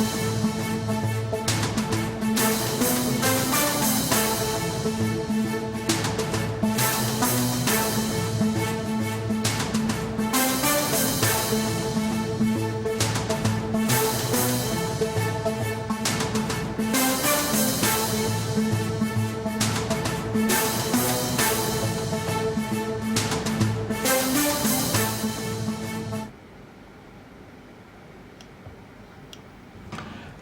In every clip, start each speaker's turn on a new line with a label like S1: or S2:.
S1: thank you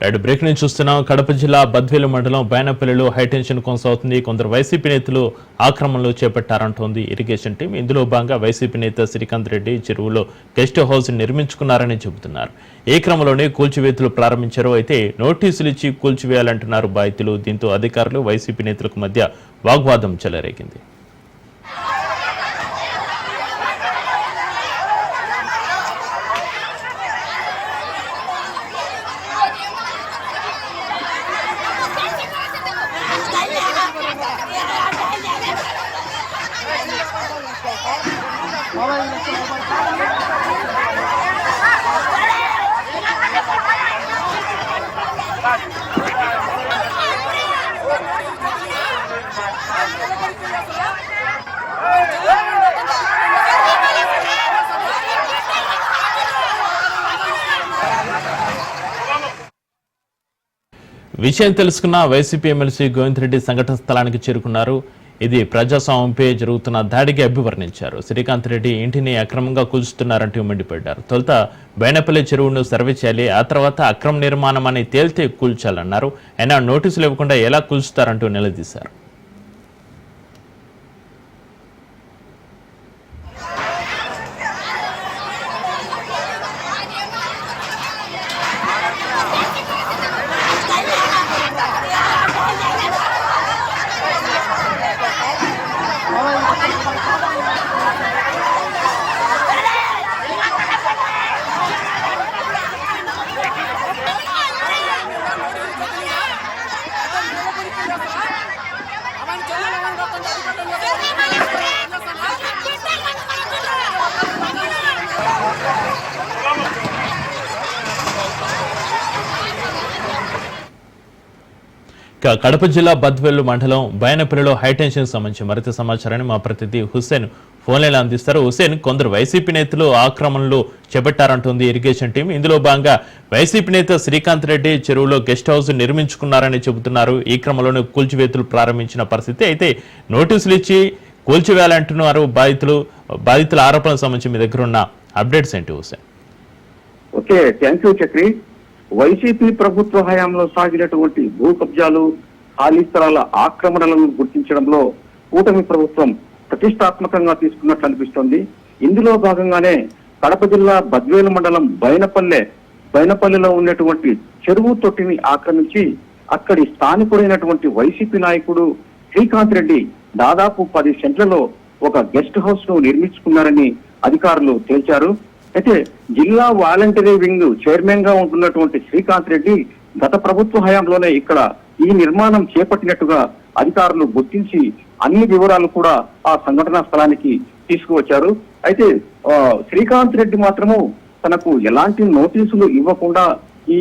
S1: right break నుంచి చూస్తున్నాం కడప జిల్లా బద్వేలు మండలం బైనపల్లిలో హైటెన్షన్ కొనసాగుతుంది. కొందరు వైసీపీ నేతలు ఆక్రమణలు చేపట్టారంటోంది ఇరిగేషన్ టీం. ఇందులో భాగంగా వైసీపీ నేత శ్రీకాంత్ రెడ్డి చెరువులో గెస్ట్ హౌస్ నిర్మించుకున్నారని చెబుతున్నారు. ఏ క్రమంలోనే కూల్చివేతలు ప్రారంభించారు అయితే నోటీసులు ఇచ్చి కూల్చివేయాలంటున్నారు బాధితులు. దీంతో అధికారులు వైసీపీ నేతలకు మధ్య వాగ్వాదం చెలరేగింది. విషయం తెలుసుకున్న వైసీపీ ఎమ్మెల్సీ గోవింద్ రెడ్డి సంఘటన స్థలానికి చేరుకున్నారు. ఇది ప్రజాస్వామ్యంపై జరుగుతున్న దాడికి అభివర్ణించారు. శ్రీకాంత్ రెడ్డి ఇంటిని అక్రమంగా కూల్చుతున్నారంటూ మండిపడ్డారు. తొలుత బైనపల్లి చెరువును సర్వే చేయాలి ఆ తర్వాత అక్రమ నిర్మాణం అని తేల్తే కూల్చాలన్నారు. అయినా నోటీసులు ఇవ్వకుండా ఎలా కూల్చుతారంటూ నిలదీశారు. కడప జిల్లా బద్వెల్లు మండలం బయనపల్లిలో హైటెన్షన్ సంబంధించి మరింత సమాచారాన్ని మా ప్రతినిధి హుస్సేన్ ఫోన్లైన్ అందిస్తారు. హుస్సేన్ కొందరు వైసీపీ నేతలు ఆక్రమణలు చేపట్టారంటుంది ఇరిగేషన్ టీం. ఇందులో భాగంగా వైసీపీ నేత శ్రీకాంత్ రెడ్డి చెరువులో గెస్ట్ హౌస్ నిర్మించుకున్నారని చెబుతున్నారు. ఈ క్రమంలోనే కూల్చివేతలు ప్రారంభించిన పరిస్థితి అయితే నోటీసులు ఇచ్చి కూల్చివేయాలంటున్నారు బాధితులు. బాధితుల ఆరోపణలకు సంబంధించి మీ దగ్గర ఉన్న అప్డేట్స్ ఏంటి Hussain?
S2: Okay thank you Chakri. YCP ప్రభుత్వ హయాంలో సాగినటువంటి భూ కబ్జాలు ఖాళీ స్థలాల ఆక్రమణలను గుర్తించడంలో కూటమి ప్రభుత్వం ప్రతిష్టాత్మకంగా తీసుకున్నట్లు అనిపిస్తోంది. ఇందులో భాగంగానే కడప జిల్లా బద్వేలు మండలం బైనపల్లె బైనపల్లెలో ఉన్నటువంటి చెరువు తొట్టిని ఆక్రమించి అక్కడి స్థానికుడైనటువంటి వైసీపీ నాయకుడు శ్రీకాంత్ రెడ్డి దాదాపు పది సెంట్లలో ఒక గెస్ట్ హౌస్ను నిర్మించుకున్నారని అధికారులు తేల్చారు. అయితే జిల్లా వాలంటరీ వింగ్ చైర్మన్గా ఉంటున్నటువంటి శ్రీకాంత్ రెడ్డి గత ప్రభుత్వ హయాంలోనే ఇక్కడ ఈ నిర్మాణం చేపట్టినట్టుగా అధికారులు గుర్తించి అన్ని వివరాలు కూడా ఆ సంఘటనా స్థలానికి తీసుకువచ్చారు. అయితే శ్రీకాంత్ రెడ్డి మాత్రము తనకు ఎలాంటి నోటీసులు ఇవ్వకుండా ఈ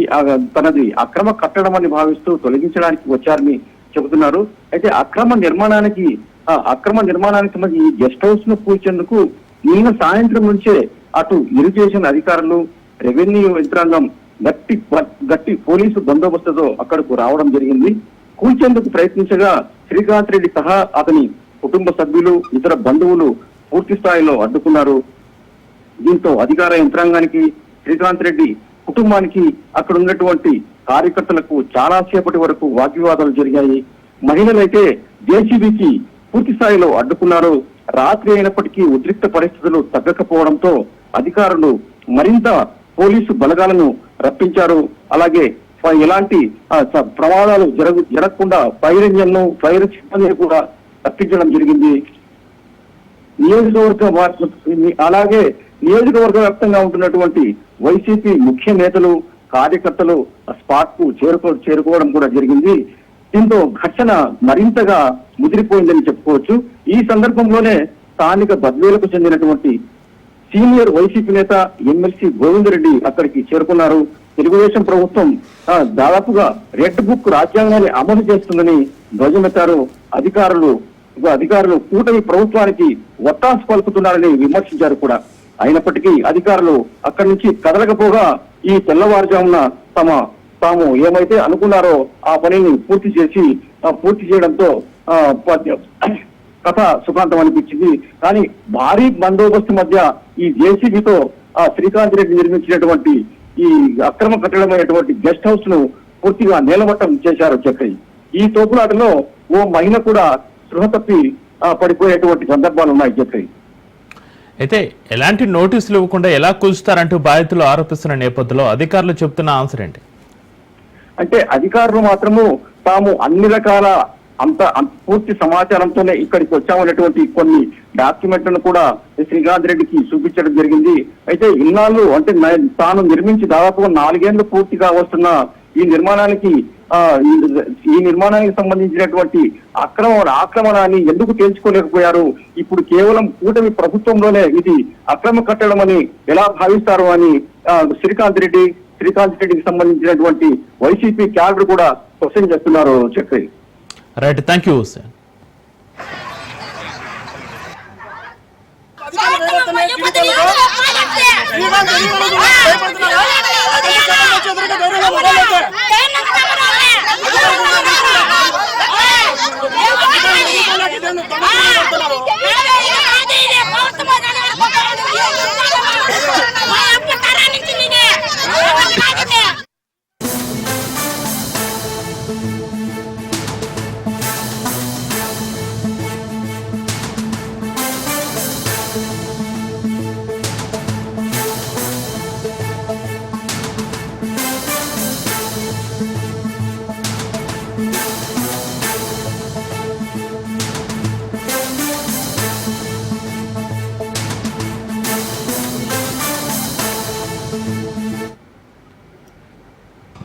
S2: తనది అక్రమ కట్టడం అని భావిస్తూ తొలగించడానికి వచ్చారని చెబుతున్నారు. అయితే అక్రమ నిర్మాణానికి ఆ, అక్రమ నిర్మాణానికి మరి ఈ గెస్ట్ హౌస్ను కూర్చేందుకు నిన్న సాయంత్రం నుంచే అటు ఇరిగేషన్ అధికారులు రెవెన్యూ యంత్రాంగం గట్టి గట్టి పోలీసు బందోబస్తుతో అక్కడకు రావడం జరిగింది. కూల్చేందుకు ప్రయత్నించగా శ్రీకాంత్ రెడ్డి సహా అతని కుటుంబ సభ్యులు ఇతర బంధువులు పూర్తి స్థాయిలో అడ్డుకున్నారు. దీంతో అధికార యంత్రాంగానికి శ్రీకాంత్ రెడ్డి కుటుంబానికి అక్కడ ఉన్నటువంటి కార్యకర్తలకు చాలా సేపటి వరకు వాగ్వివాదాలు జరిగాయి. మహిళలైతే జేసీబీకి పూర్తి స్థాయిలో అడ్డుకున్నారు. రాత్రి అయినప్పటికీ ఉద్రిక్త పరిస్థితులు తగ్గకపోవడంతో అధికారులు మరింత పోలీసు బలగాలను రప్పించారు. అలాగే ఎలాంటి ప్రమాదాలు జరగ జరగకుండా ఫైర్ ఇంజన్ను ఫైర్ సిబ్బందిని కూడా రప్పించడం జరిగింది. నియోజకవర్గ అలాగే నియోజకవర్గ వ్యాప్తంగా ఉంటున్నటువంటి వైసీపీ ముఖ్య నేతలు కార్యకర్తలు స్పాట్కు చేరుకో చేరుకోవడం కూడా జరిగింది. దీంతో ఘర్షణ మరింతగా ముదిరిపోయిందని చెప్పుకోవచ్చు. ఈ సందర్భంలోనే స్థానిక బద్వేలకు చెందినటువంటి సీనియర్ వైసీపీ నేత ఎమ్మెల్సీ గోవిందరెడ్డి అక్కడికి చేరుకున్నారు. తెలుగుదేశం ప్రభుత్వం దాదాపుగా రెడ్ బుక్ రాజ్యాంగాన్ని అమలు చేస్తుందని ధ్వజమెత్తారు అధికారులు. అధికారులు కూటమి ప్రభుత్వానికి ఒత్తాసు పలుకుతున్నారని విమర్శించారు కూడా. అయినప్పటికీ అధికారులు అక్కడి నుంచి కదలకపోగా ఈ తెల్లవారుజామున తమ తాము ఏమైతే అనుకున్నారో ఆ పనిని పూర్తి చేసి పూర్తి చేయడంతో కథ సుఖాంతం అనిపించింది. కానీ భారీ బందోబస్తు మధ్య ఈ జేసీబీతో ఆ శ్రీకాంత్ రెడ్డి నిర్మించినటువంటి ఈ అక్రమ కట్టడమైనటువంటి గెస్ట్ హౌస్ను పూర్తిగా నేలమట్టం చేశారు చక్రి ఈ తోపులాటలో ఓ మహిళ కూడా స్పృహ తప్పి పడిపోయేటువంటి సందర్భాలు ఉన్నాయి చక్రి
S1: అయితే ఎలాంటి నోటీసులు ఇవ్వకుండా ఎలా కూల్చుతారంటూ బాధితులు ఆరోపిస్తున్న నేపథ్యంలో అధికారులు చెప్తున్న ఆన్సర్ ఏంటి?
S2: అంటే అధికారులు మాత్రము తాము అన్ని రకాల అంత పూర్తి సమాచారంతోనే ఇక్కడికి వచ్చామనేటువంటి కొన్ని డాక్యుమెంట్లను కూడా శ్రీకాంత్ రెడ్డికి చూపించడం జరిగింది. అయితే ఇన్నాళ్ళు అంటే తాను నిర్మించి దాదాపు నాలుగేళ్ళు పూర్తిగా వస్తున్న ఈ నిర్మాణానికి ఈ- నిర్మాణానికి సంబంధించినటువంటి అక్రమ ఆక్రమణాన్ని ఎందుకు తేల్చుకోలేకపోయారు? ఇప్పుడు కేవలం కూటమి ప్రభుత్వంలోనే ఇది అక్రమ కట్టడం అని ఎలా భావిస్తారు అని శ్రీకాంత్ రెడ్డి శ్రీకాంత్ రెడ్డికి సంబంధించినటువంటి వైసీపీ క్యాడర్ కూడా క్వశ్చన్ చేస్తున్నారు Chakri.
S1: Right thank you Hussain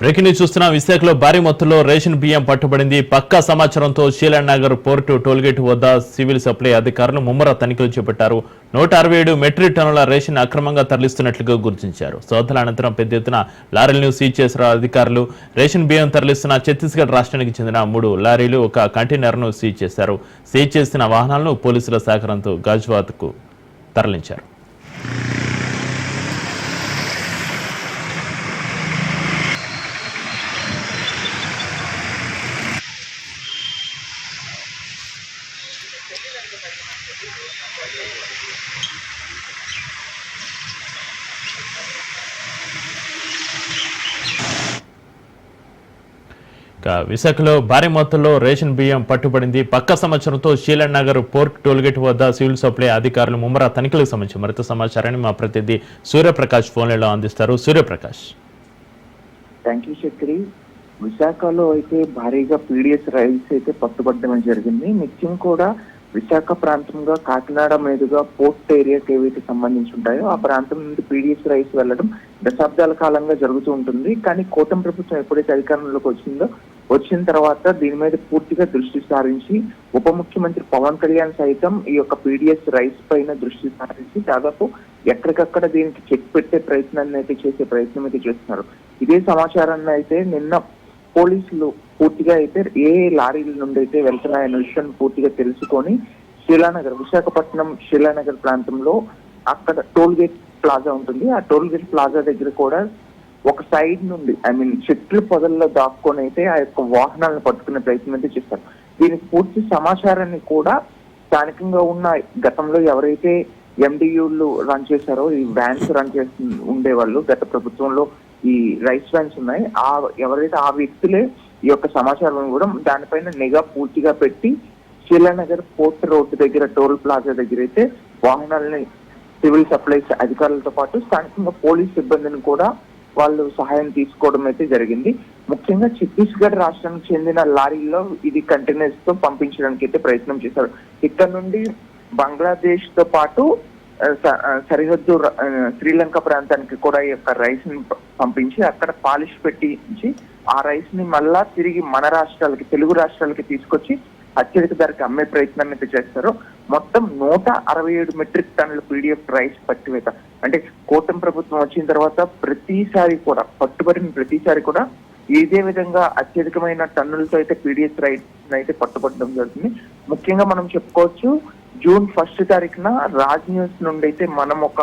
S1: breaking news చూస్తున్న విశాఖలో భారీ మొత్తంలో రేషన్ బియ్యం పట్టుబడింది. పక్కా సమాచారంతో శీలన్ నగర్ పోర్టు టోల్గేట్ వద్ద సివిల్ సప్లై అధికారులు ముమ్మర తనిఖీలు చేపట్టారు. నూట అరవై ఏడు మెట్రిక్ టన్నుల రేషన్ అక్రమంగా తరలిస్తున్నట్లుగా గుర్తించారు. సోదల అనంతరం పెద్ద ఎత్తున లారీలను సీజ్ చేసిన అధికారులు రేషన్ బియ్యం తరలిస్తున్న ఛత్తీస్గఢ్ రాష్ట్రానికి చెందిన మూడు లారీలు ఒక కంటైనర్ను సీజ్ చేశారు. సీజ్ చేసిన వాహనాలను పోలీసుల సహకారంతో గాజ్వాత్కు తరలించారు. విశాఖలో భారీ మొత్తంలో రేషన్ బియ్యం పట్టుబడింది. పక్క సంవత్సరంతో శీలన్ నగర్ పోర్ట్ టోల్గేట్ వద్ద సివిల్ సప్లై అధికారులు ముమ్మర తనిఖీలకు సంబంధించి మరింత సమాచారాన్ని మా ప్రతినిధి సూర్యప్రకాష్ ఫోన్లలో అందిస్తారు. సూర్యప్రకాష్.
S3: Thank you Shakti. విశాఖలో అయితే భారీగా పీడిఎస్ రైల్స్ అయితే పట్టుబడడం జరిగింది. నిత్యం కూడా విశాఖ ప్రాంతంగా కాకినాడ మీదుగా పోర్ట్ ఏరియాకి ఏవైతే సంబంధించి ఉంటాయో ఆ ప్రాంతం నుండి పీడిఎస్ రైస్ వెళ్ళడం దశాబ్దాల కాలంగా జరుగుతూ ఉంటుంది. కానీ కూటమి ప్రభుత్వం ఎప్పుడైతే అధికారంలోకి వచ్చిందో వచ్చిన తర్వాత దీని మీద పూర్తిగా దృష్టి సారించి ఉప ముఖ్యమంత్రి పవన్ కళ్యాణ్ సైతం ఈ యొక్క పీడిఎస్ రైస్ పైన దృష్టి సారించి దాదాపు ఎక్కడికక్కడ దీనికి చెక్ పెట్టే ప్రయత్నాన్ని అయితే చేసే ప్రయత్నం అయితే చేస్తున్నారు. ఇదే సమాచారాన్ని అయితే నిన్న పోలీసులు పూర్తిగా అయితే ఏ లారీల నుండి అయితే వెళ్తున్నాయన్న విషయాన్ని పూర్తిగా తెలుసుకొని శిలానగర్ విశాఖపట్నం శిలానగర్ ప్రాంతంలో అక్కడ టోల్ గేట్ ప్లాజా ఉంటుంది. ఆ టోల్ గేట్ ప్లాజా దగ్గర కూడా ఒక సైడ్ నుండి ఐ మీన్ చెట్లు పొదల్లో దాక్కొని అయితే ఆ యొక్క వాహనాలను పట్టుకునే ప్రయత్నం అయితే చేస్తారు. దీనికి పూర్తి సమాచారాన్ని కూడా స్థానికంగా ఉన్న గతంలో ఎవరైతే ఎండియూలు రన్ చేశారో ఈ వ్యాన్స్ రన్ చేస్తు ఉండేవాళ్ళు గత ప్రభుత్వంలో ఈ రైస్ వ్యాన్స్ ఉన్నాయి ఆ ఎవరైతే ఆ వ్యక్తులే ఈ యొక్క సమాచారం కూడా దానిపైన నిఘా పూర్తిగా పెట్టి శీలానగర్ పోర్ట్ రోడ్డు దగ్గర టోల్ ప్లాజా దగ్గర అయితే వాహనాలని సివిల్ సప్లైస్ అధికారులతో పాటు స్థానికంగా పోలీస్ సిబ్బందిని కూడా వాళ్ళు సహాయం తీసుకోవడం అయితే జరిగింది. ముఖ్యంగా ఛత్తీస్గఢ్ రాష్ట్రానికి చెందిన లారీల్లో ఇది కంటైనర్స్తో పంపించడానికి అయితే ప్రయత్నం చేశారు. ఇక్కడ నుండి బంగ్లాదేశ్తో పాటు స- సరిహద్దు శ్రీలంక ప్రాంతానికి కూడా ఈ యొక్క రైస్ని పంపించి అక్కడ పాలిష్ పెట్టించి ఆ రైస్ని మళ్ళా తిరిగి మన రాష్ట్రాలకి తెలుగు రాష్ట్రాలకి తీసుకొచ్చి అత్యధిక ధరకి అమ్మే ప్రయత్నాన్ని అయితే చేస్తారు. మొత్తం నూట అరవై ఏడు మెట్రిక్ టన్నుల పీడిఎఫ్ రైస్ పట్టివేత. అంటే కూటమి ప్రభుత్వం వచ్చిన తర్వాత ప్రతిసారి కూడా పట్టుబడిన ప్రతిసారి కూడా ఇదే విధంగా అత్యధికమైన టన్నులతో అయితే పీడిఎస్ రైస్ అయితే పట్టుబడడం జరుగుతుంది. ముఖ్యంగా మనం చెప్పుకోవచ్చు జూన్ ఫస్ట్ తారీఖున రాజ్ న్యూస్ నుండి అయితే మనం ఒక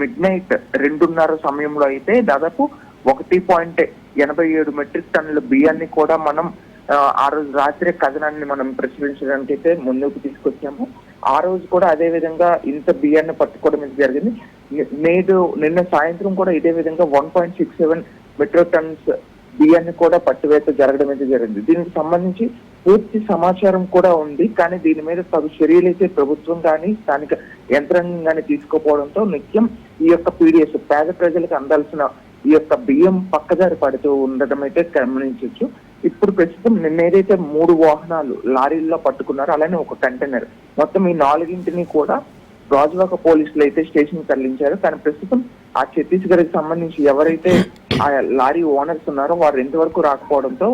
S3: మిడ్ నైట్ రెండున్నర సమయంలో అయితే దాదాపు ఒకటి పాయింట్ ఎనభై ఏడు మెట్రిక్ టన్నుల బియ్యాన్ని కూడా మనం ఆ, రోజు రాత్రి కథనాన్ని మనం ప్రచురించడానికి అయితే ముందుకు తీసుకొచ్చాము. ఆ రోజు కూడా అదే విధంగా ఇంత బియ్యాన్ని పట్టుకోవడం ఇది జరిగింది. నేడు నిన్న సాయంత్రం కూడా ఇదే విధంగా one point six seven metro tons బియ్యాన్ని కూడా పట్టువేత జరగడం అయితే జరిగింది. దీనికి సంబంధించి పూర్తి సమాచారం కూడా ఉంది. కానీ దీని మీద తగు చర్యలు అయితే ప్రభుత్వం కానీ స్థానిక యంత్రాంగం కానీ తీసుకోపోవడంతో నిత్యం ఈ యొక్క పీడిఎస్ పేద ప్రజలకు అందాల్సిన ఈ యొక్క బియ్యం పక్కదారి పడుతూ ఉండడం అయితే గమనించవచ్చు ఇప్పుడు ప్రస్తుతం నిన్న ఏదైతే మూడు వాహనాలు లారీల్లో పట్టుకున్నారో అలానే ఒక కంటైనర్. మొత్తం ఈ నాలుగింటిని కూడా గాజువాక పోలీసులు అయితే స్టేషన్ తరలించారు. కానీ ప్రస్తుతం ఆ ఛత్తీస్గఢ్ సంబంధించి ఎవరైతే ఆ లారీ ఓనర్స్ ఉన్నారో వారు ఇంతవరకు రాకపోవడంతో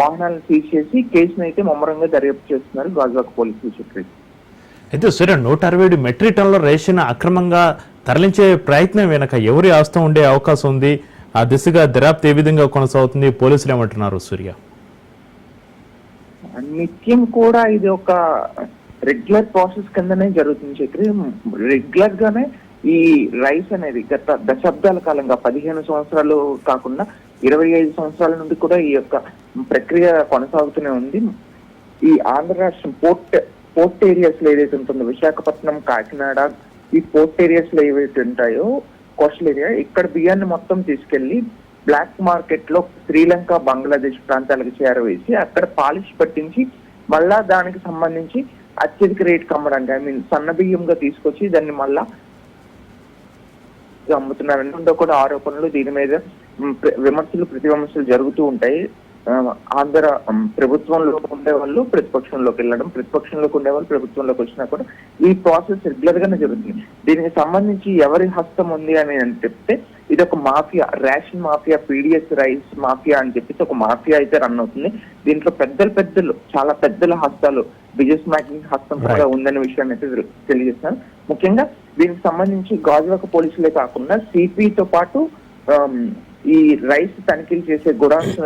S3: వాహనాలను సీజ్ చేసి కేసును అయితే ముమ్మరంగా దర్యాప్తు చేస్తున్నారు గాజువాక పోలీసులు చెప్పారు
S1: అయితే సూర్య నూట అరవై ఏడు మెట్రిక్ టన్నుల రేషన్ అక్రమంగా తరలించే ప్రయత్నం వెనక ఎవరి ఆస్తం ఉండే అవకాశం ఉంది? ఆ దిశగా దర్యాప్తు ఏ విధంగా కొనసాగుతుంది? పోలీసులు ఏమంటున్నారు సూర్య?
S3: నిత్యం కూడా ఇది ఒక రెగ్యులర్ ప్రాసెస్ కిందనే జరుగుతుంది చక్రి. రెగ్యులర్ గానే ఈ రైస్ అనేది గత దశాబ్దాల కాలంగా పదిహేను సంవత్సరాలు కాకుండా ఇరవై ఐదు సంవత్సరాల నుండి కూడా ఈ యొక్క ప్రక్రియ కొనసాగుతూనే ఉంది. ఈ ఆంధ్ర రాష్ట్రం పోర్ట్ పోర్ట్ ఏరియాస్లో ఏదైతే ఉంటుందో విశాఖపట్నం కాకినాడ ఈ పోర్ట్ ఏరియాస్లో ఏవైతే ఉంటాయో కోస్టల్ ఏరియా ఇక్కడ బియ్యాన్ని మొత్తం తీసుకెళ్ళి బ్లాక్ మార్కెట్లో శ్రీలంక బంగ్లాదేశ్ ప్రాంతాలకు చేరవేసి అక్కడ పాలిష్ పట్టించి మళ్ళా దానికి సంబంధించి అత్యధిక రేట్ అమ్మడానికి ఐ మీన్ సన్న బియ్యంగా తీసుకొచ్చి దాన్ని మళ్ళా అమ్ముతున్నారని కూడా ఆరోపణలు దీని మీద విమర్శలు ప్రతి విమర్శలు జరుగుతూ ఉంటాయి. ఆంధ్ర ప్రభుత్వంలో ఉండే వాళ్ళు ప్రతిపక్షంలోకి వెళ్ళడం ప్రతిపక్షంలోకి ఉండే వాళ్ళు ప్రభుత్వంలోకి వచ్చినా కూడా ఈ ప్రాసెస్ రెగ్యులర్ గానే జరుగుతుంది. దీనికి సంబంధించి ఎవరి హస్తం ఉంది అని చెప్తే ఇది ఒక mafia ration mafia PDS rice mafia అని చెప్పేసి ఒక మాఫియా అయితే రన్ అవుతుంది. దీంట్లో పెద్దలు పెద్దలు చాలా పెద్దల హస్తాలు బిజినెస్ మ్యాకింగ్ హస్తం కూడా. ఉందనే విషయాన్ని అయితే తెలు- తెలియజేస్తాను. ముఖ్యంగా దీనికి సంబంధించి గాజువాక పోలీసులే కాకుండా సిపితో పాటు ఈ రైస్ తనిఖీలు చేసే గుడాన్స్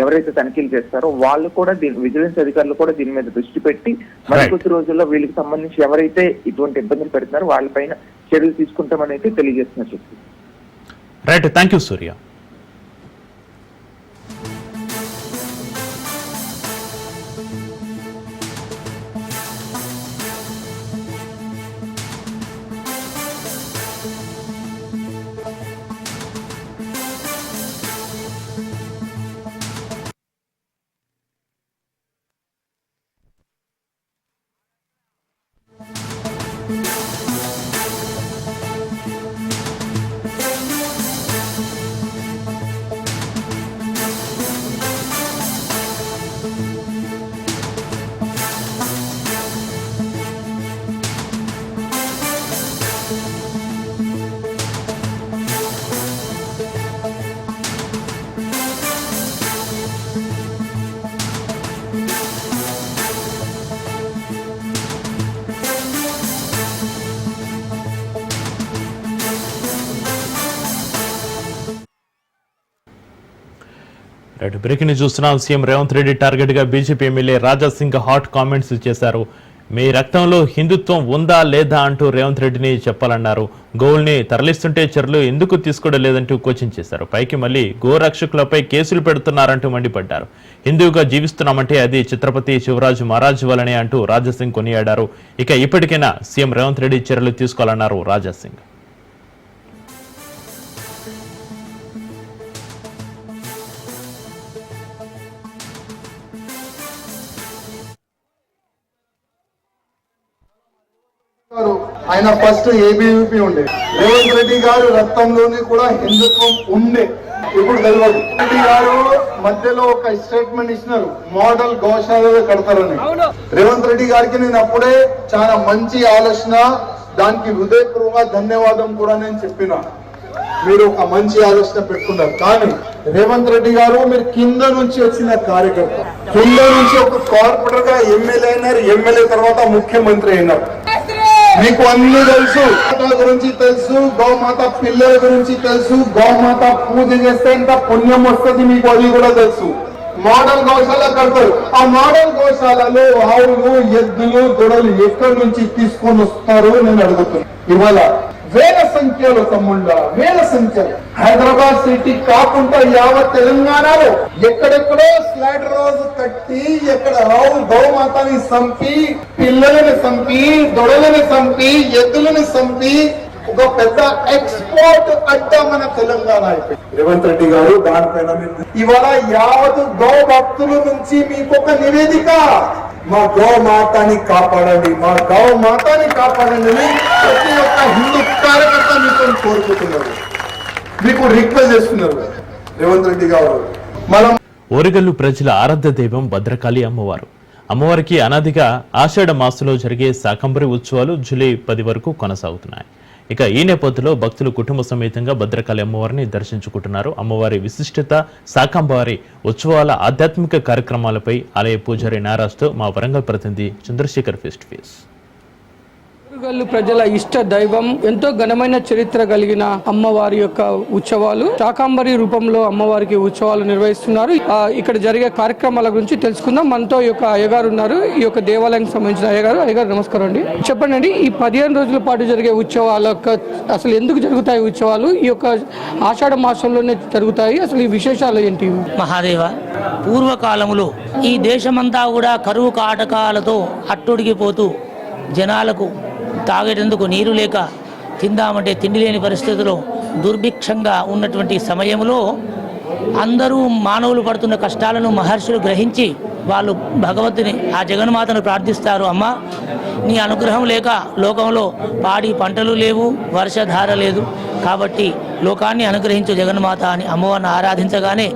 S3: ఎవరైతే తనిఖీలు చేస్తారో వాళ్ళు కూడా దీని విజిలెన్స్ అధికారులు కూడా దీని మీద దృష్టి పెట్టి మరికొద్ది రోజుల్లో వీళ్ళకి సంబంధించి ఎవరైతే ఇటువంటి ఇబ్బందులు పెడుతున్నారో వాళ్ళపైన చర్యలు తీసుకుంటామని అయితే తెలియజేస్తున్నారు. చెప్పి
S1: right thank you Surya right breaking చూస్తున్నాం. సీఎం రేవంత్ రెడ్డి టార్గెట్గా BJP MLA Raja Singh hot comments చేశారు. మీ రక్తంలో హిందుత్వం ఉందా లేదా అంటూ రేవంత్ రెడ్డిని చెప్పాలన్నారు. గోవుల్ని తరలిస్తుంటే చర్యలు ఎందుకు తీసుకోవడం లేదంటూ కోచింగ్ చేశారు. పైకి మళ్ళీ గోరక్షకులపై కేసులు పెడుతున్నారంటూ మండిపడ్డారు. హిందువుగా జీవిస్తున్నామంటే అది ఛత్రపతి శివరాజు మహారాజ్ వలనే అంటూ రాజాసింగ్ కొనియాడారు. ఇక ఇప్పటికైనా సీఎం రేవంత్ రెడ్డి చర్యలు తీసుకోవాలన్నారు రాజాసింగ్.
S4: గారు ఆయన ఫస్ట్ ఏబీవీపీ ఉండే. రేవంత్ రెడ్డి గారు రక్తంలోని కూడా హిందుత్వం ఉండే. ఇప్పుడు తెలియదు రెడ్డి గారు మధ్యలో ఒక స్టేట్మెంట్ ఇచ్చినారు. మోడల్ గోశాలలో కడతారని. రేవంత్ రెడ్డి గారికి నేను అప్పుడే చాలా మంచి ఆలోచన దానికి హృదయపూర్వక ధన్యవాదం కూడా నేను చెప్పిన. మీరు ఒక మంచి ఆలోచన పెట్టుకున్నారు. కానీ రేవంత్ రెడ్డి గారు మీరు కింద నుంచి వచ్చిన కార్యకర్త. కింద నుంచి ఒక కార్పొరేటర్గా ఎమ్మెల్యే అయినారు. ఎమ్మెల్యే తర్వాత ముఖ్యమంత్రి అయినారు. మీకు అన్ని తెలుసు. గురించి తెలుసు గోమాత పిల్లల గురించి తెలుసు గోమాత పూజ చేస్తే ఎంత పుణ్యం వస్తుంది మీకు అది కూడా తెలుసు. మోడల్ గోశాల కడతారు. ఆ మోడల్ గోశాలలో ఆవులు ఎద్దులు దొడలు ఎక్కడి నుంచి తీసుకొని వస్తారు నేను అడుగుతున్నాను ఇవాళ వేల సంఖ్యలో తమ్ముళ్ళ వేల సంఖ్యలో హైదరాబాద్ సిటీ కాకుండా యావత్ తెలంగాణలో ఎక్కడెక్కడో స్లాడ్ రోజు కట్టి ఎక్కడ రావు గౌమాతని సంపి పిల్లలని సంపి దొడలని సంపి ఎద్దులని సంపి ఒక పెద్ద ఎక్స్పోర్ట్ అడ్డ మన తెలంగాణ అయిపోయింది. రేవంత్ రెడ్డి గారు దానిపైన ఇవాళ యావత్ గౌ భక్తుల నుంచి మీకు ఒక నివేదిక. మా గౌ మాతాని కాపాడండి మా గౌ మాతాని కాపాడండి. అని ప్రతి హిందూ కార్యకర్త మీతో కోరుకుంటున్నారు. మీకు రిక్వెస్ట్ చేస్తున్నారు రేవంత్ రెడ్డి గారు. మనం
S1: ఓరిగల్లు ప్రజల ఆరాధ్య దైవం భద్రకాళి అమ్మవారు. అమ్మవారికి అనాదిగా ఆషాఢ మాసంలో జరిగే శాకంబరి ఉత్సవాలు జూలై పది వరకు కొనసాగుతున్నాయి. ఇక ఈ నేపథ్యంలో భక్తులు కుటుంబ సమేతంగా భద్రకాళి అమ్మవారిని దర్శించుకుంటున్నారు. అమ్మవారి విశిష్టత శాకంబరి ఉత్సవాల ఆధ్యాత్మిక కార్యక్రమాలపై ఆలయ పూజారి నారాజ్తో మా వరంగల్ ప్రతినిధి Chandrashekar face to face.
S5: Orugallu ప్రజల ఇష్ట దైవం ఎంతో ఘనమైన చరిత్ర కలిగిన అమ్మవారి యొక్క ఉత్సవాలు. శాకాంబరి రూపంలో అమ్మవారికి ఉత్సవాలు నిర్వహిస్తున్నారు. ఇక్కడ జరిగే కార్యక్రమాల గురించి తెలుసుకుందాం. మనతో ఈ యొక్క అయ్యగారు ఉన్నారు. ఈ యొక్క దేవాలయానికి సంబంధించిన అయ్యగారు. అయ్యగారు నమస్కారం అండి. చెప్పండి అండి ఈ పదిహేను రోజుల పాటు జరిగే ఉత్సవాల యొక్క అసలు ఎందుకు జరుగుతాయి ఉత్సవాలు? ఈ యొక్క ఆషాఢ మాసంలోనే జరుగుతాయి. అసలు ఈ విశేషాలు ఏంటి?
S6: మహాదేవ పూర్వకాలములో ఈ దేశమంతా కూడా కరువు కాటకాలతో అట్టుడిగిపోతూ జనాలకు తాగేటందుకు నీరు లేక తిందామంటే తిండి లేని పరిస్థితిలో దుర్భిక్షంగా ఉన్నటువంటి సమయంలో అందరూ మానవులు పడుతున్న కష్టాలను మహర్షులు గ్రహించి వాళ్ళు భగవంతుని ఆ జగన్మాతను ప్రార్థిస్తారు. అమ్మ నీ అనుగ్రహం లేక లోకంలో పాడి పంటలు లేవు వర్షధార లేదు. కాబట్టి లోకాన్ని అనుగ్రహించు జగన్మాత అని అమ్మవారిని ఆరాధించగానే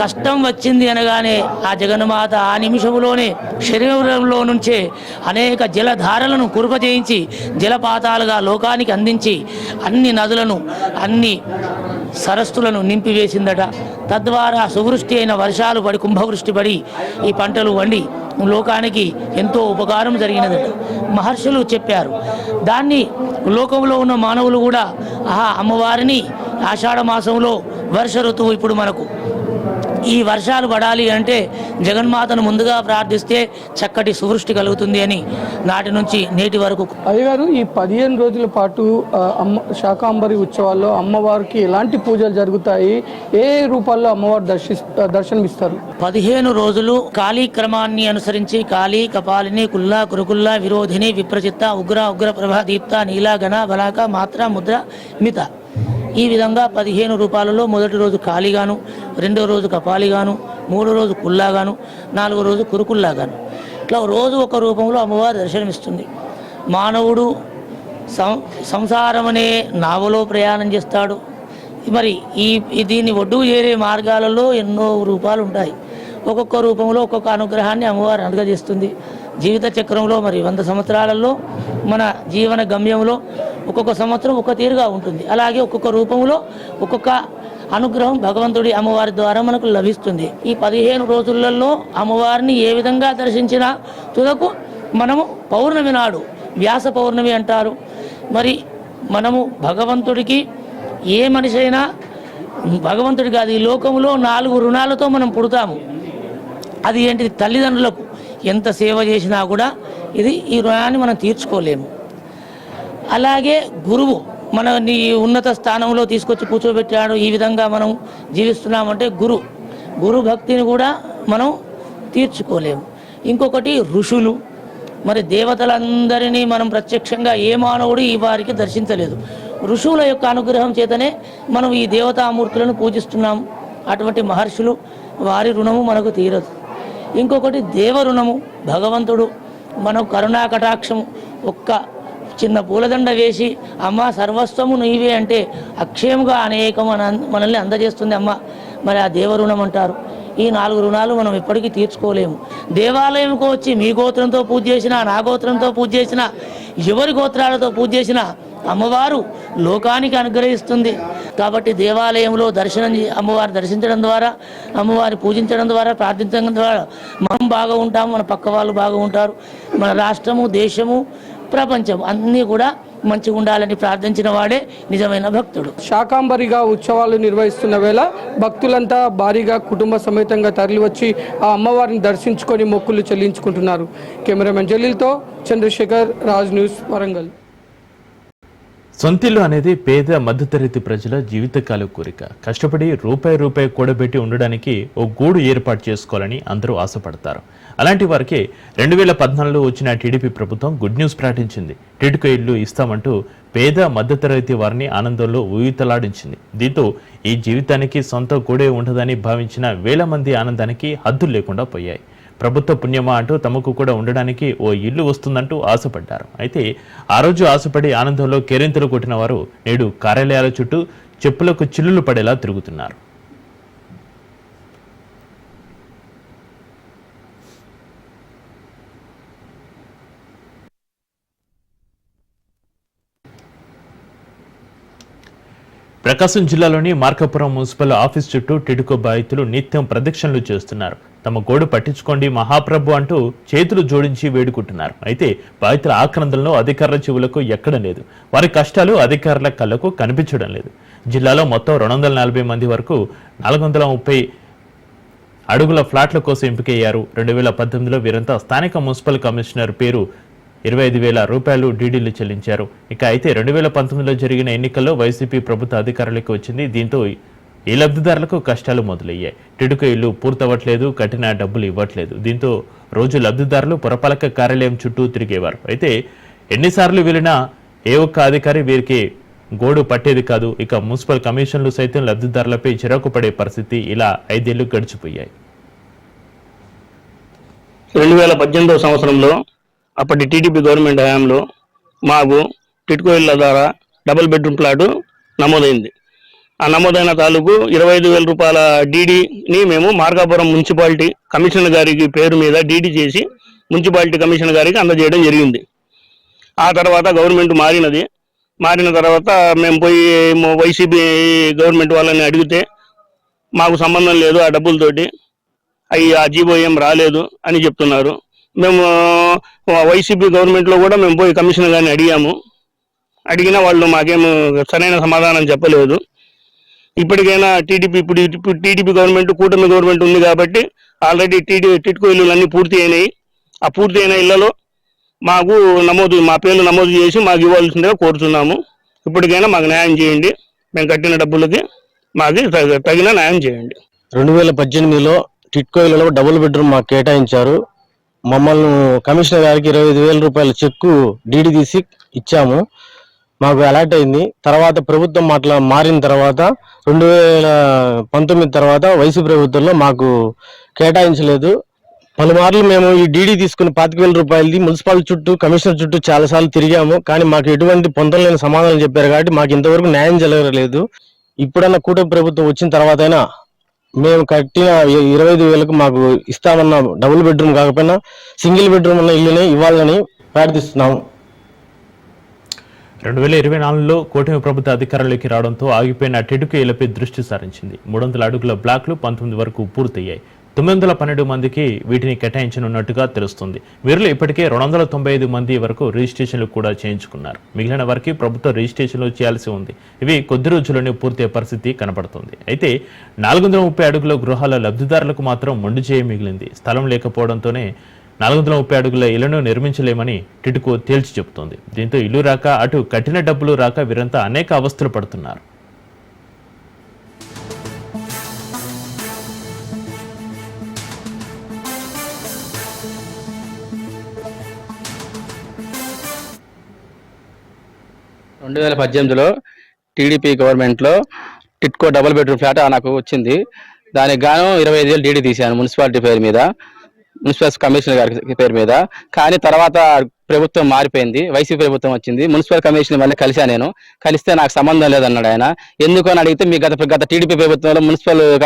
S6: కష్టం వచ్చింది అనగానే ఆ జగన్మాత ఆ నిమిషంలోనే శరీరంలో నుంచే అనేక జలధారలను కురుపజేయించి జలపాతాలుగా లోకానికి అందించి అన్ని నదులను అన్ని సరస్సులను నింపివేసిందట. తద్వారా సువృష్టి అయిన వర్షాలు పడి కుంభవృష్టి పడి ఈ పంటలు వండి లోకానికి ఎంతో ఉపకారం జరిగినదట మహర్షులు చెప్పారు దాన్ని లోకంలో ఉన్న మానవులు కూడా ఆహా అమ్మవారిని ఆషాఢ మాసంలో వర్ష ఋతువు ఇప్పుడు మనకు ఈ వర్షాలు పడాలి అంటే జగన్మాతను ముందుగా ప్రార్థిస్తే చక్కటి సువృష్టి కలుగుతుంది అని నాటి నుంచి నేటి వరకు
S5: అయ్యగారు ఈ పదిహేను రోజుల పాటు అమ్మ శాకాంబరి ఉత్సవాల్లో అమ్మవారికి ఎలాంటి పూజలు జరుగుతాయి? ఏ రూపాల్లో అమ్మవారు దర్శి దర్శనమిస్తారు?
S6: పదిహేను రోజులు కాళీ క్రమాన్ని అనుసరించి కాళీ కపాలిని కుల్లా కురుకుల్లా విరోధిని విప్రచిత్త ఉగ్ర ఉగ్ర ప్రభా దీప్త నీలా గణ బలాక మాత్ర ముద్ర మిత. ఈ విధంగా పదిహేను రూపాయలలో మొదటి రోజు ఖాళీగాను రెండో రోజు కపాలిగాను మూడో రోజు కుల్లాగాను నాలుగో రోజు కురుకుల్లాగాను ఇట్లా రోజు ఒక రూపంలో అమ్మవారు దర్శనమిస్తుంది. మానవుడు సం సంసారం అనే నావలో ప్రయాణం చేస్తాడు. మరి ఈ దీన్ని ఒడ్డుకు చేరే మార్గాలలో ఎన్నో రూపాలు ఉంటాయి ఒక్కొక్క రూపంలో ఒక్కొక్క అనుగ్రహాన్ని అమ్మవారు అనుగజేస్తుంది. జీవిత చక్రంలో మరి వంద సంవత్సరాలలో మన జీవన గమ్యంలో ఒక్కొక్క సంవత్సరం ఒక్క తీరుగా ఉంటుంది. అలాగే ఒక్కొక్క రూపంలో ఒక్కొక్క అనుగ్రహం భగవంతుడి అమ్మవారి ద్వారా మనకు లభిస్తుంది. ఈ పదిహేను రోజులలో అమ్మవారిని ఏ విధంగా దర్శించినా తుదకు మనము పౌర్ణమి నాడు వ్యాస పౌర్ణమి అంటారు. మరి మనము భగవంతుడికి ఏ మనిషి అయినా భగవంతుడి కాదు ఈ లోకంలో నాలుగు రుణాలతో మనం పుడతాము. అది ఏంటిది? తల్లిదండ్రులకు. ఎంత సేవ చేసినా కూడా ఇది ఈ రుణాన్ని మనం తీర్చుకోలేము. అలాగే గురువు మన నీ ఉన్నత స్థానంలో తీసుకొచ్చి కూర్చోబెట్టాడు ఈ విధంగా మనం జీవిస్తున్నామంటే గురు. గురు భక్తిని కూడా మనం తీర్చుకోలేము. ఇంకొకటి ఋషులు. మరి దేవతలందరినీ మనం ప్రత్యక్షంగా ఏ మానవుడు ఈ వారికి దర్శించలేదు. ఋషువుల యొక్క అనుగ్రహం చేతనే మనం ఈ దేవతామూర్తులను పూజిస్తున్నాం. అటువంటి మహర్షులు వారి రుణము మనకు తీరదు. ఇంకొకటి దేవరుణము భగవంతుడు. మనం కరుణా కటాక్షము. ఒక్క చిన్న పూలదండ వేసి అమ్మ సర్వస్వము నీవే అంటే అక్షయముగా అనేకం మనల్ని అందజేస్తుంది అమ్మ. మరి ఆ దేవరుణం అంటారు. ఈ నాలుగు రుణాలు మనం ఎప్పటికీ తీర్చుకోలేము. దేవాలయంకు వచ్చి మీ గోత్రంతో పూజ చేసినా నా గోత్రంతో పూజ చేసినా ఎవరి గోత్రాలతో పూజ చేసినా అమ్మవారు లోకానికి అనుగ్రహిస్తుంది. కాబట్టి దేవాలయంలో దర్శనం అమ్మవారు దర్శించడం ద్వారా అమ్మవారిని పూజించడం ద్వారా ప్రార్థించడం ద్వారా మనం బాగా ఉంటాము మన పక్క వాళ్ళు బాగా ఉంటారు. మన రాష్ట్రము దేశము ప్రపంచం అన్నీ కూడా మంచిగా ఉండాలని ప్రార్థించిన వాడే నిజమైన భక్తుడు.
S5: శాకాంబరిగా ఉత్సవాలు నిర్వహిస్తున్న వేళ భక్తులంతా భారీగా కుటుంబ సమేతంగా తరలివచ్చి ఆ అమ్మవారిని దర్శించుకొని మొక్కులు చెల్లించుకుంటున్నారు. కెమెరామెన్ జలీల్తో చంద్రశేఖర్ రాజ్ న్యూస్ వరంగల్.
S1: సొంతిల్లు అనేది పేద మధ్యతరగతి ప్రజల జీవితకాల కోరిక. కష్టపడి రూపాయి రూపాయి కూడబెట్టి ఉండడానికి ఓ గూడు ఏర్పాటు చేసుకోవాలని అందరూ ఆశపడతారు. అలాంటి వారికి రెండు వేల పద్నాలుగులో వచ్చిన టీడీపీ ప్రభుత్వం గుడ్ న్యూస్ ప్రకటించింది. టిడ్కో ఇల్లు ఇస్తామంటూ పేద మధ్యతరగతి వారిని ఆనందంలో ఊగితలాడించింది. దీంతో ఈ జీవితానికి సొంత గూడే ఉండదని భావించిన వేల మంది ఆనందానికి హద్దులు లేకుండా పోయాయి. ప్రభుత్వ పుణ్యమా అంటూ తమకు కూడా ఉండడానికి ఓ ఇల్లు వస్తుందంటూ ఆశపడ్డారు. అయితే ఆ రోజు ఆశపడి ఆనందంలో కేరింతలు కొట్టిన వారు నేడు కార్యాలయాల చుట్టూ చెప్పులకు చిల్లులు పడేలా తిరుగుతున్నారు. ప్రకాశం జిల్లాలోని మార్కాపురం మున్సిపల్ ఆఫీస్ చుట్టూ టిడుకో బాధితులు నిత్యం ప్రదక్షిణలు చేస్తున్నారు. తమ గోడు పట్టించుకోండి మహాప్రభు అంటూ చేతులు జోడించి వేడుకుంటున్నారు. అయితే పవిత్ర ఆక్రందనలో అధికారుల చెవులకు ఎక్కడ లేదు. వారి కష్టాలు అధికారుల కళ్ళకు కనిపించడం లేదు. జిల్లాలో మొత్తం రెండు వందల నలభై మంది వరకు నాలుగు వందల ముప్పై అడుగుల ఫ్లాట్ల కోసం ఎంపికయ్యారు. రెండు వేల పద్దెనిమిదిలో వీరంతా స్థానిక మున్సిపల్ కమిషనర్ పేరు ఇరవై ఐదు వేల రూపాయలు డీడీలు చెల్లించారు. ఇక అయితే రెండు వేల పంతొమ్మిదిలో జరిగిన ఎన్నికల్లో వైసీపీ ప్రభుత్వ అధికారులకు వచ్చింది. దీంతో ఈ లబ్ధిదారులకు కష్టాలు మొదలయ్యాయి. టిడుక ఇల్లు పూర్తవ్వట్లేదు కట్టిన డబ్బులు ఇవ్వట్లేదు. దీంతో రోజు లబ్ధిదారులు పురపాలక కార్యాలయం చుట్టూ తిరిగేవారు. అయితే ఎన్నిసార్లు వెళ్ళినా ఏ ఒక్క అధికారి వీరికి గోడు పట్టేది కాదు. ఇక మున్సిపల్ కమిషన్లు సైతం లబ్ధిదారులపై చిరాకు పడే పరిస్థితి ఇలా ఐదేళ్ళు గడిచిపోయాయి.
S7: రెండు వేల పద్దెనిమిదవ సంవత్సరంలో అప్పటి టీడీపీ గవర్నమెంట్ హయాంలో మాకు టిట్కో ద్వారా డబుల్ బెడ్రూమ్ ప్లాటు నమోదైంది. నమోదైన తాలూకు ఇరవై ఐదు వేల రూపాయల డీడీని మేము మార్కాపురం మున్సిపాలిటీ కమిషనర్ గారికి పేరు మీద డీడీ చేసి మున్సిపాలిటీ కమిషనర్ గారికి అందజేయడం జరిగింది. ఆ తర్వాత గవర్నమెంట్ మారినది. మారిన తర్వాత మేము పోయి వైసీపీ గవర్నమెంట్ వాళ్ళని అడిగితే మాకు సంబంధం లేదు ఆ డబ్బులతోటి. అవి ఆ జీవో ఏం రాలేదు అని చెప్తున్నారు. మేము వైసీపీ గవర్నమెంట్లో కూడా మేము పోయి కమిషనర్ గారిని అడిగాము. అడిగినా వాళ్ళు మాకేం సరైన సమాధానం చెప్పలేదు. ఇప్పటికైనా టీడీపీ ఇప్పుడు టీడీపీ గవర్నమెంట్ కూటమి గవర్నమెంట్ ఉంది కాబట్టి ఆల్రెడీ టీడీ టిట్కో ఇల్లు అన్నీ పూర్తి అయినాయి. ఆ పూర్తి అయిన ఇళ్ళలో మాకు నమోదు మా పేర్లు నమోదు చేసి మాకు ఇవ్వాల్సిందిగా కోరుతున్నాము. ఇప్పటికైనా మాకు న్యాయం చేయండి. మేము కట్టిన డబ్బులకి మాకు తగిన న్యాయం చేయండి.
S8: రెండు వేల పద్దెనిమిదిలో టిట్కో ఇళ్ళలో డబుల్ బెడ్రూమ్ మాకు కేటాయించారు. మమ్మల్ని కమిషనర్ గారికి ఇరవై ఐదు వేల రూపాయల చెక్కు డీడీ తీసి ఇచ్చాము. మాకు అలాట్ అయింది. తర్వాత ప్రభుత్వం మాట్లా మారిన తర్వాత రెండు వేల పంతొమ్మిది తర్వాత వైసీ ప్రభుత్వంలో మాకు కేటాయించలేదు. పలుమార్లు మేము ఈ డీడీ తీసుకుని పాతిక వేల రూపాయలది మున్సిపాలిటీ చుట్టూ కమిషనర్ చుట్టూ చాలాసార్లు తిరిగాము. కానీ మాకు ఎటువంటి పొందం లేని సమాధానం చెప్పారు కాబట్టి మాకు ఇంతవరకు న్యాయం జరగలేదు. ఇప్పుడన్నా కూటమి ప్రభుత్వం వచ్చిన తర్వాతైనా మేము కట్టిన ఇరవై ఐదు వేలకు మాకు ఇస్తామన్న డబుల్ బెడ్రూమ్ కాకపోయినా సింగిల్ బెడ్రూమ్ ఉన్న ఇల్లునే ఇవ్వాలని ప్రార్థిస్తున్నాము.
S1: రెండు వేల ఇరవై నాలుగులో కూటమి ప్రభుత్వ అధికారంలోకి రావడంతో ఆగిపోయిన టిడుకు దృష్టి సారించింది. మూడు వందల అడుగుల బ్లాక్లు పంతొమ్మిది వరకు పూర్తయ్యాయి. తొమ్మిది వందల పన్నెండు మందికి వీటిని కేటాయించనున్నట్టుగా తెలుస్తుంది. వీరిలో ఇప్పటికే రెండు వందల తొంభై ఐదు మంది వరకు రిజిస్ట్రేషన్లు కూడా చేయించుకున్నారు. మిగిలిన వారికి ప్రభుత్వ రిజిస్ట్రేషన్లు చేయాల్సి ఉంది. ఇవి కొద్ది రోజుల్లోనే పూర్తయ్యే పరిస్థితి కనబడుతుంది. అయితే నాలుగు వందల ముప్పై అడుగుల గృహాల లబ్ధిదారులకు మాత్రం మొండి చేయ మిగిలింది. స్థలం లేకపోవడంతోనే నాలుగు వందల ముప్పై అడుగుల ఇళ్ళను నిర్మించలేమని టిటుకో తేల్చి చెబుతోంది. దీంతో ఇల్లు రాక అటు కఠిన డబ్బులు రాక వీరంతా అనేక అవస్థలు పడుతున్నారు.
S9: రెండు వేల పద్దెనిమిదిలో టీడీపీ గవర్నమెంట్లో టిట్కో డబుల్ బెడ్రూమ్ ఫ్లాట్ నాకు వచ్చింది. దానికి గాను ఇరవై ఐదు వేలు డీడీ తీశాను మున్సిపాలిటీ పేరు మీద. మున్సిపల్ కమిషనర్ గారి పేరు మీద. కానీ తర్వాత ప్రభుత్వం మారిపోయింది వైసీపీ ప్రభుత్వం వచ్చింది. మున్సిపల్ కమిషనర్ మళ్ళీ కలిసా నేను. కలిస్తే నాకు సంబంధం లేదన్నాడు ఆయన. ఎందుకు అని అడిగితే మీ గత గత టీడీపీ ప్రభుత్వంలో మున్సిపల్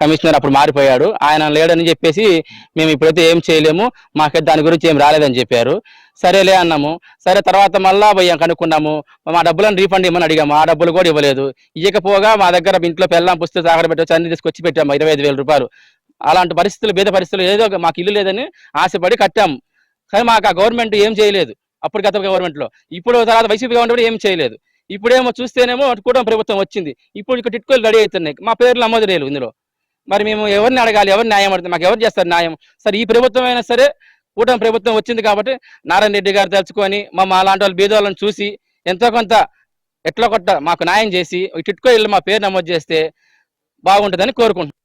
S9: కమిషనర్ అప్పుడు మారిపోయాడు. ఆయన లేడని చెప్పేసి మేము ఇప్పుడైతే ఏం చేయలేము మాకైతే దాని గురించి ఏం రాలేదని చెప్పారు. సరేలే అన్నాము. సరే తర్వాత మళ్ళా పోయాం కనుక్కున్నాము. మా డబ్బులను రీఫండ్ ఇవ్వమని అడిగాము. ఆ డబ్బులు కూడా ఇవ్వలేదు. ఇవ్వకపోగా మా దగ్గర ఇంట్లో పెళ్ళాం పుస్తకం సాగడ పెట్టవచ్చు అన్ని తీసుకొచ్చి పెట్టాము. ఇరవై ఐదు వేల రూపాయలు. అలాంటి పరిస్థితులు బీద పరిస్థితులు ఏదో మాకు ఇల్లు లేదని ఆశపడి కట్టాము కానీ మాకు ఆ గవర్నమెంట్ ఏం చేయలేదు. అప్పుడు గత గవర్నమెంట్లో. ఇప్పుడు తర్వాత వైసీపీ గవర్నమెంట్ ఏం చేయలేదు. ఇప్పుడేమో చూస్తేనేమో కూటమి ప్రభుత్వం వచ్చింది. ఇప్పుడు ఇక్కడ టిట్కోలు రెడీ అవుతున్నాయి. మా పేర్లు నమోదు లేదు ఇందులో. మరి మేము ఎవరిని అడగాలి? ఎవరు న్యాయం అడుగుతుంది మాకు ఎవరు చేస్తారు న్యాయం? సరే ఈ ప్రభుత్వం అయినా సరే కూటమి ప్రభుత్వం వచ్చింది కాబట్టి నారాయణ రెడ్డి గారు తలుచుకొని మా మా లాంటి వాళ్ళు బీదవాళ్ళని చూసి ఎంతో కొంత ఎట్లా కొట్ట మాకు న్యాయం చేసి టిట్కో ఇల్లు మా పేరు నమోదు చేస్తే బాగుంటుందని కోరుకుంటున్నాం.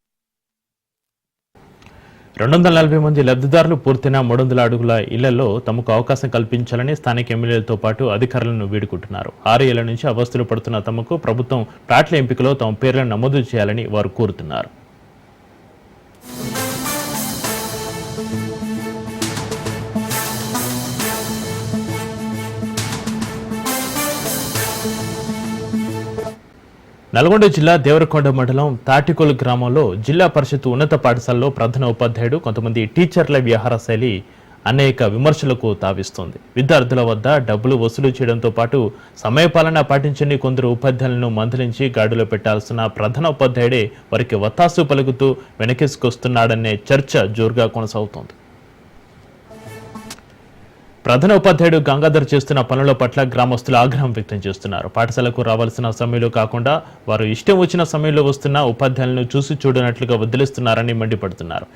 S1: రెండు వందల నలభై మంది లబ్ధిదారులు పూర్తిన మూడు వందల అడుగుల ఇళ్ళలో తమకు అవకాశం కల్పించాలని స్థానిక ఎమ్మెల్యేలతో పాటు అధికారులను వేడుకుంటున్నారు. ఆరు ఏళ్ళ నుంచి అవస్థలు పడుతున్న తమకు ప్రభుత్వం ప్లాట్ల ఎంపికలో తమ పేర్లను నమోదు చేయాలని వారు కోరుతున్నారు. నల్గొండ జిల్లా దేవరకొండ మండలం తాటికోలు గ్రామంలో జిల్లా పరిషత్ ఉన్నత పాఠశాలలో ప్రధాన ఉపాధ్యాయుడు కొంతమంది టీచర్ల వ్యవహార శైలి అనేక విమర్శలకు తావిస్తోంది. విద్యార్థుల వద్ద డబ్బులు వసూలు చేయడంతో పాటు సమయపాలన పాటించని కొందరు ఉపాధ్యాయులను మందలించి గాడిలో పెట్టాల్సిన ప్రధాన ఉపాధ్యాయుడే వారికి వత్తాసు పలుకుతూ వెనకేసుకొస్తున్నాడనే చర్చ జోరుగా కొనసాగుతోంది. ప్రధాన ఉపాధ్యాయుడు గంగాధర్ చేస్తున్న పనుల పట్ల గ్రామస్తులు ఆగ్రహం వ్యక్తం చేస్తున్నారు. పాఠశాలకు రావాల్సిన సమయంలో కాకుండా వారు ఇష్టం వచ్చిన సమయంలో వస్తున్న ఉపాధ్యాయులను చూసి చూడనట్లుగా వదిలేస్తున్నారని మండిపడుతున్నారు.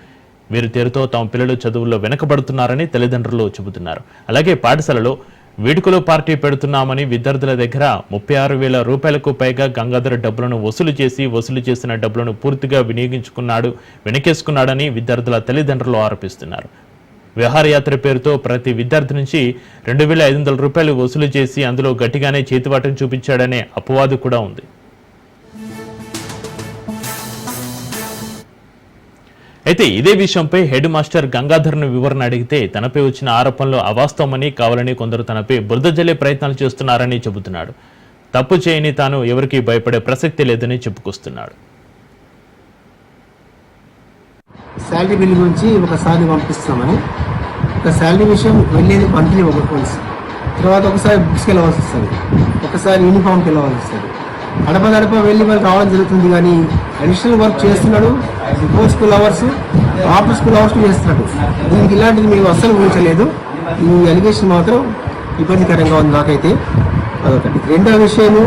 S1: వీరి తీరుతో తమ పిల్లలు చదువుల్లో వెనకబడుతున్నారని తల్లిదండ్రులు చెబుతున్నారు. అలాగే పాఠశాలలో వేడుకలు పార్టీ పెడుతున్నామని విద్యార్థుల దగ్గర ముప్పై ఆరు వేల రూపాయలకు పైగా గంగాధర్ డబ్బులను వసూలు చేసి వసూలు చేసిన డబ్బులను పూర్తిగా వినియోగించుకున్నాడు వెనకేసుకున్నాడని విద్యార్థుల తల్లిదండ్రులు ఆరోపిస్తున్నారు. విహారయాత్ర పేరుతో ప్రతి విద్యార్థి నుంచి రెండు వేల ఐదు వందల రూపాయలు వసూలు చేసి అందులో గట్టిగానే చేతివాటం చూపించాడనే అపవాదు కూడా ఉంది. అయితే ఇదే విషయంపై హెడ్ మాస్టర్ గంగాధర్ను వివరణ అడిగితే తనపై వచ్చిన ఆరోపణలు అవాస్తవమని కావాలని కొందరు తనపై బురద జల్లే ప్రయత్నాలు చేస్తున్నారని చెబుతున్నాడు. తప్పు చేయని తాను ఎవరికీ భయపడే ప్రసక్తి లేదని చెప్పుకొస్తున్నాడు.
S10: శాలరీ బిల్ గురించి ఒకసారి పంపిస్తామని ఒక శాలరీ విషయం వెళ్ళేది మంత్లీ ఒక ఫోన్స్ తర్వాత ఒకసారి బుక్స్కి వెళ్ళవలసి వస్తుంది. ఒకసారి యూనిఫామ్కి వెళ్ళవలసి వస్తుంది. గడప గడప వెళ్ళి వాళ్ళు రావడం జరుగుతుంది కానీ అడిషనల్ వర్క్ చేస్తున్నాడు before school hours after school hours చేస్తున్నాడు. దీనికి ఇలాంటిది మేము అస్సలు ఊహించలేదు. ఈ అలిగేషన్ మాత్రం ఇబ్బందికరంగా ఉంది నాకైతే. అదొకటి. రెండో విషయము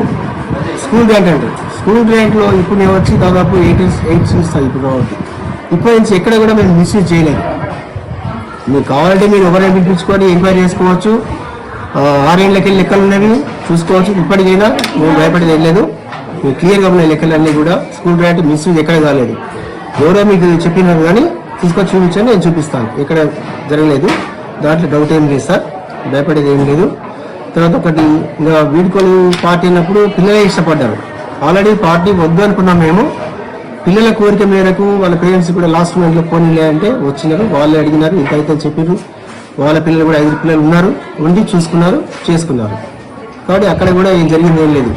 S10: స్కూల్ గ్రాంట్ అంటే స్కూల్ గ్రాంట్లో ఇప్పుడు నేను వచ్చి దాదాపు ఎయిట్ ఎయిట్ ఇస్తాను ఇప్పుడు కాబట్టి. ఇప్పటి నుంచి ఎక్కడ కూడా మేము మిస్యూజ్ చేయలేదు. మీకు కావాలంటే మీరు ఎవరైనా పిలిపించుకొని ఎంక్వైరీ చేసుకోవచ్చు. ఆరేళ్ళకి వెళ్ళి లెక్కలు ఉన్నవి చూసుకోవచ్చు. ఇప్పటికైనా మేము భయపడేది వెళ్ళలేదు లేదు. మీరు క్లియర్గా ఉన్న లెక్కలన్నీ కూడా స్కూల్ గ్రాంట్ మిస్యూజ్ ఎక్కడ కాలేదు. ఎవరో మీకు చెప్పినారు కానీ తీసుకొచ్చి చూపించండి నేను చూపిస్తాను. ఎక్కడ జరగలేదు. దాంట్లో డౌట్ ఏం లేదు సార్. భయపడేది ఏం లేదు. తర్వాత ఒకటి ఇంకా వీడుకోలు పార్టీ అయినప్పుడు పిల్లలే ఇష్టపడ్డారు. ఆల్రెడీ పార్టీ వద్దు అనుకున్నాం మేము. పిల్లల కోరిక మేరకు వాళ్ళ పేరెంట్స్ కూడా లాస్ట్ మూమెంట్లో ఫోన్ అంటే వచ్చినారు. వాళ్ళే అడిగినారు ఇంతైతే అయితే చెప్పారు వాళ్ళ పిల్లలు కూడా ఐదు పిల్లలు ఉన్నారు. ఉండి చూసుకున్నారు చేసుకున్నారు. కాబట్టి అక్కడ కూడా ఏం జరిగింది ఏం లేదు.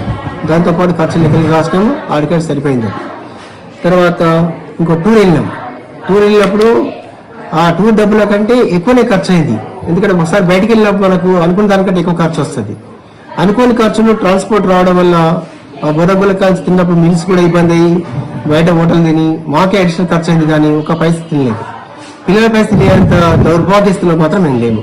S10: దాంతోపాటు ఖర్చు లెక్కలు రాసినాము. ఆడికాడి సరిపోయింది. తర్వాత ఇంకో టూర్ వెళ్ళినాం. టూర్ వెళ్ళినప్పుడు ఆ టూర్ డబ్బుల కంటే ఎక్కువనే ఖర్చు అయింది. ఎందుకంటే ఒకసారి బయటికి వెళ్ళినప్పుడు మనకు అనుకున్న దానికంటే ఎక్కువ ఖర్చు వస్తుంది. అనుకోని ఖర్చును ట్రాన్స్పోర్ట్ రావడం వల్ల ఆ బొరబుల కాల్చి తిన్నప్పుడు మిల్స్ కూడా ఇబ్బంది అయ్యి బయట హోటల్ తిని మాకే అడిషనల్ ఖర్చు అయింది కానీ ఒక పరిస్థితి లేదు. పిల్లల పరిస్థితి అంత దౌర్భాగ్యస్తులు మాత్రం మేము లేము